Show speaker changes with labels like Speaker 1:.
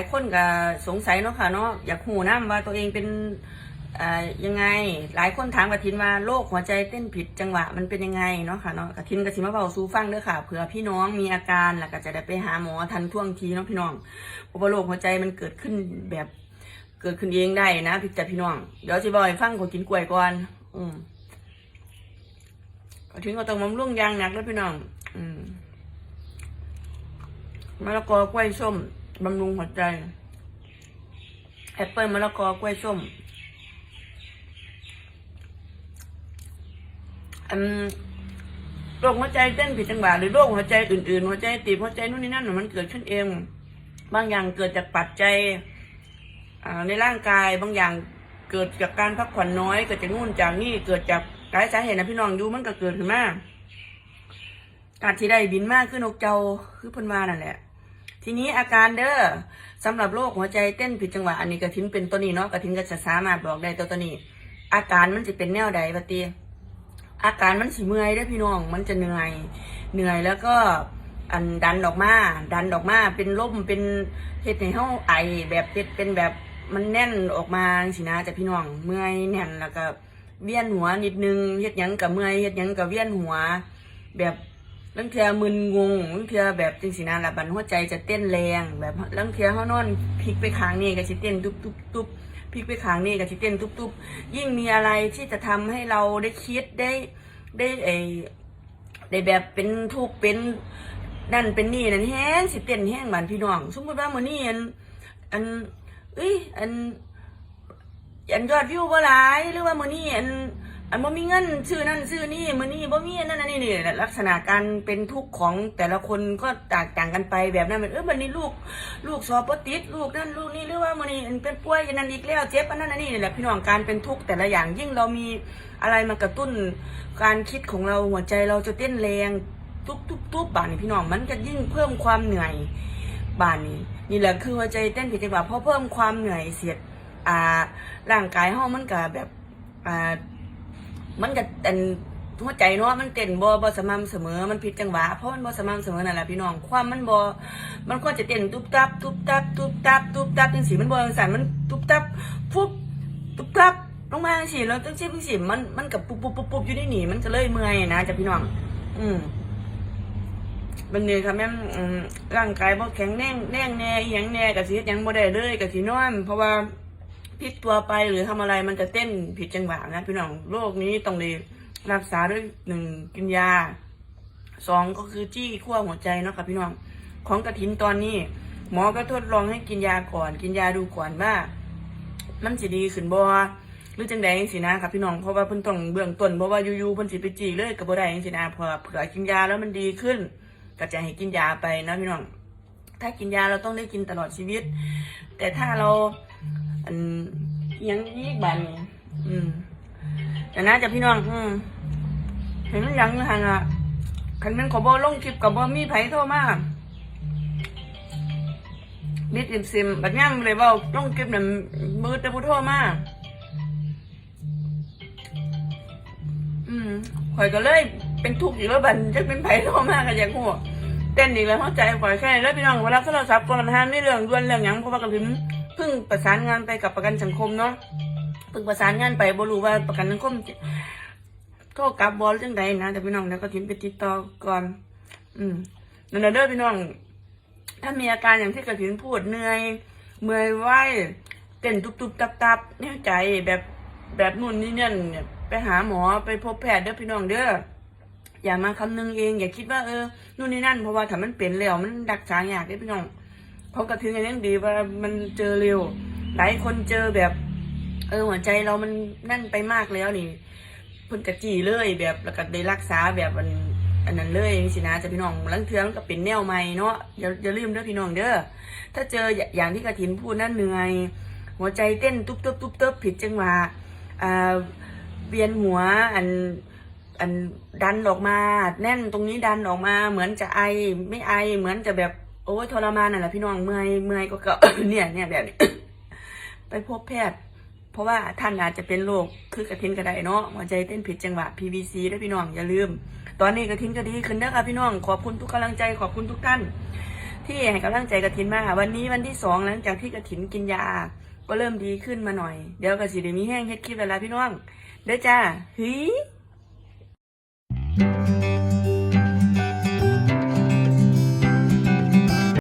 Speaker 1: ายคนก็สงสัยเนาะค่ะเนาะอยากหูน้ำว่าตัวเองเป็นยังไงหลายคนถามกระทินว่าโรคหัวใจเต้นผิดจังหวะมันเป็นยังไงเนาะค่ะเนาะกระทินกระทินมาเบาสู้ฟังเด้อค่ะเผื่อพี่น้องมีอาการแล้วก็จะได้ไปหาหมอทันท่วงทีเนาะพี่น้องเพราะว่าโรคหัวใจมันเกิดขึ้นแบบเกิดขึ้นเองได้นะพี่จัดพี่น้องเดี๋ยวจะบอกฟังขอกินกล้วยก่อน อืมกระทินก็ต้องบำรุงยางหนักแล้วพี่น้อง อืมมะละกอกล้วยส้ม บำรุงหัวใจ แอปเปิลมะละกอกล้วยส้มอันโรคหัวใจเต้นผิดจังหวะหรือโรคหัวใจอื่นๆ หัวใจตีบหัวใจนู่นนี่นั่นมันเกิดขึ้นเอง บางอย่างเกิดจากปัจจัยในร่างกายบางอย่างเกิดจากการพักผ่อนน้อยเกิดจากนู่นจากนี่เกิดจากหลายสาเหตุนะพี่น้องดูมันก็เกิดขึ้นมาการที่ได้บินมากขึ้นนกเจ้าคือพันวานั่นแหละ ทีนี้อาการเด้อสำหรับโรคหัวใจเต้นผิดจังหวะอันนี้กระทินเป็นตัวนี้เนาะกระทินก็จะสามารถบอกได้ตัวตัวนี้ อาการมันจะเป็นแนวใดปะตีอาการมันสิเมื่อยเด้พี่น้อง มันจะเหนื่อย เหนื่อยแล้วก็อันดันออกมาดันออกมาเป็นลมเป็นเฮ็ดให้เฮาไอแบบเป็นเป็นแบบมันแน่นออกมาสินะจ้ะพี่น้องเมื่อยแน่นแล้วก็เวียนหัวนิดนึงเฮ็ดยังกับเมื่อยเฮ็ดยังกับเวียนหัว แบบ ลังเทียมึนงงลังเทียแบบจริงสินะละบันหัวใจจะเต้นแรง แบบลังเทียเขานอนพลิกไปข้างนี่ก็สิเต้นตุบตุบตุบพลิกไปข้างนี่ก็สิเต้นตุบตุบยิ่งมีอะไรที่จะทำให้เราได้คิดได้ได้ไอได้แบบเป็นทุกเป็นนั่นเป็นนี่นั่นแห้งสิเต้นแห้งบานพี่น้อง สมมติว่ามื้อนี้อันอันเอ้ยอันอันยอดวิวบ่หลายหรือว่ามื้อนี้อัน อันบ่มีเงินซื้อนั่นซื้อนี่มื้อนี้บ่มีอันนั่นอันนี้นี่ลักษณะการเป็นทุกข์ของแต่ละคนก็แตกต่างกันไปแบบนั้นเออมื้อนี้ลูกลูกสอบบ่ติดลูกนั่นลูกนี่หรือว่ามื้อนี้อันเป็นป่วยอันนั้นอีกแล้วเจ็บอันนั้นอันนี้นี่แหละพี่น้องการเป็นทุกข์แต่ละอย่างยิ่งเรามีอะไรมากระตุ้น การคิดของเราหัวใจเราจะเต้นแรงทุบทุบทุบบานนี่พี่น้องมันก็ยิ่งเพิ่มความเหนื่อยบานนี้นี่แหละคือหัวใจเต้นผิดจังหวะเพราะเพิ่มความเหนื่อยเสียดอ่าร่างกายเฮามันก็แบบอ่า มันก็เป็นหัวใจเนาะมันเต้นบ่บ่สม่ำเสมอมันผิดจังหวะเพราะมันบ่สม่ำเสมอนั่นแหละพี่น้องความมันบ่มันควรจะเต้นตุ๊บตับตุ๊บตับตุ๊บตับตุ๊บตับจังซี่มันบ่จังซั่นมันตุ๊บตับฟุบตุ๊บตับลงมาจังซี่แล้วจังซี่จังซี่มันมันก็ปุ๊บปุ๊บปุ๊บปุ๊บอยู่ในนี่มันก็เลยเมื่อยนะจ้ะพี่น้อง อืมบันนี้ค่ะแม่ร่างกายบ่แข็งแรงแรงแน่อหยังแน่ก็สิเฮ็ดหยังบ่ได้เลยก็สินอนเพราะว่า พลิกตัวไปหรือทำอะไรมันจะเต้นผิดจังหวะนะพี่น้องโรคนี้ต้องได้รักษาด้วยหนึ่งกินยาสองก็คือจี้ขั้วหัวใจเนาะค่ะพี่น้อง ของกระถินตอนนี้ หมอก็ทดลองให้กินยาก่อน กินยาดูก่อนว่า มันสิดีขึ้นบ่หรือจังใดจังซี่นะครับพี่น้องเพราะว่าเพิ่นต้องเบื้องต้นเพราะว่าอยู่ๆเพิ่นสิไปจี้เลยก็บ่ได้จังซี่นะเพอเผื่อกินยาแล้วมันดีขึ้นก็จะให้กินยาไปนะพี่น้อง ถ้ากินยาเราต้องได้กินตลอดชีวิต แต่ถ้าเรา อันยังยีกบันนี่อืมแต่นะจะพี่น้องอืมเห็นมันยังอยู่หันอะคันแมันขอบอลงคลิปกับบ่มีไผโทรมาบิดอิมซิมบัดย่ำเลยเว่าลงคลิปน่ะมือต่ผู้โทรมาอืมข่อยก็เลยเป็นทุกข์อยู่แล้วบันจะเป็นไผโทรมากันอย่างหัวเต้นอีกแล้วเข้าใจข่อยแค่แล้วพี่น้องเวลาโทรศัพท์กรมธรรม์ไม่เรื่องด่วนเรื่องหยังเพราะว่ากันถึง พิ่งประสานงานไปกับประกันสังคมเนาะเพิ่งประสานงานไปบรู้ว่าประกันสังคมโทรกลับบอลจังใดนะแต่พี่น้องแล้วก็ทิ้งไปติดต่อก่อน อืมนั่นนเด้อพี่น้อง ถ้ามีอาการอย่างที่กระถินพูดเหนื่อย เมื่อยไหวเต้นตุบๆตับๆเนี่ยใจแบบแบบนู่นนี่เนี่ยเนี่ยไปหาหมอไปพบแพทย์เด้อพี่น้องเด้ออย่ามาคำนึงเอง อย่าคิดว่าเออนู่นนี่นั่นเพราะว่าถ้ามันเป็นแล้วมันดักษาอยากได้อพี่น้อง เขากระถินกันยังดีว่ามันเจอเร็ว หลายคนเจอแบบ เออหัวใจเรามันนั่นไปมากแล้วนี่เพิ่นกระจีเลยแบบแล้วก็ได้รักษาแบบมันอันนั้นเลยสินะจะพี่น้องลังเทือมันก็เป็นแนวใหม่เนาะอย่าอย่าลืมเด้อพี่น้องเด้อถ้าเจออย่างที่กระถินพูดนั่นเหนื่อย หัวใจเต้นตุ๊บตุ๊บตุ๊บตุ๊บผิดจังหวะอ่าเวียนหัวอันอันดันออกมา แน่นตรงนี้ดันออกมา เหมือนจะไอไม่ไอเหมือนจะแบบ อ้ยทรมานน่ะแหละพี่น้องเมื่อยเมื่อยก็เกาเนี่ยเนี่ยแบบนี้ไปพบแพทย์ เพราะว่าท่านอาจจะเป็นโรคคือกระทินกระไดเนาะหัวใจเต้นผิดจังหวะ PVC ด้วยพี่น้องอย่าลืม ตอนนี้กระทินก็ดีขึ้นแล้วค่ะพี่น้องขอบคุณทุกกำลังใจขอบคุณทุกท่าน ที่ให้กำลังใจกระถินมาวันนี้วันที่สองหลังจากที่กระถินกินยา ก็เริ่มดีขึ้นมาหน่อย เดี๋ยวกระสีเดี๋ยวมีแห้งเฮ็ดคลิปเวลาพี่น้องเด้อจ้าเฮ้ย